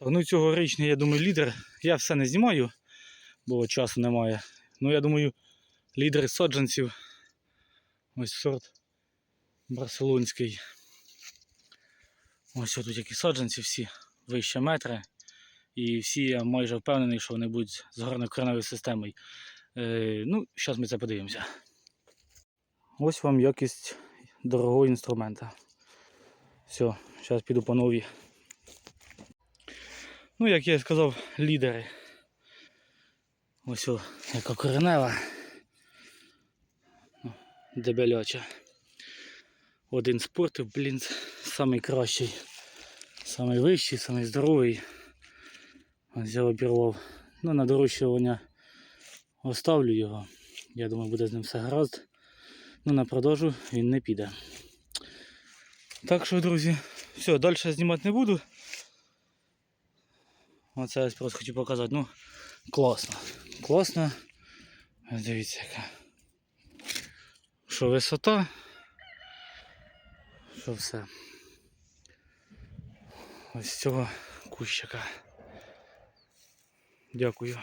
Так, ну цьогорічний, я думаю, лідер. Я все не знімаю, бо часу немає. Ну, я думаю, лідер саджанців. Ось сорт барселонський. Ось тут які саджанці всі вище метра. І всі я майже впевнений, що вони будуть з горнокореневою системою. Е, ну, зараз ми це подивимося. Ось вам якість дорогого інструмента. Все, зараз піду по новій. Ну, як я і сказав, лідери. Ось о, яка коренева. О, Дебеляча. Один спортив, блін, самий кращий, самий вищий, самий здоровий. Ось обірвав. Ну, на дорощування оставлю його. Я думаю, буде з ним все гаразд. Ну, на продажу він не піде. Так що, друзі, все, далі знімати не буду. Оце ось просто хочу показати. Ну, класно. Класно. Дивіться, яка. Що висота. Що все. Ось цього кущика. Дякую.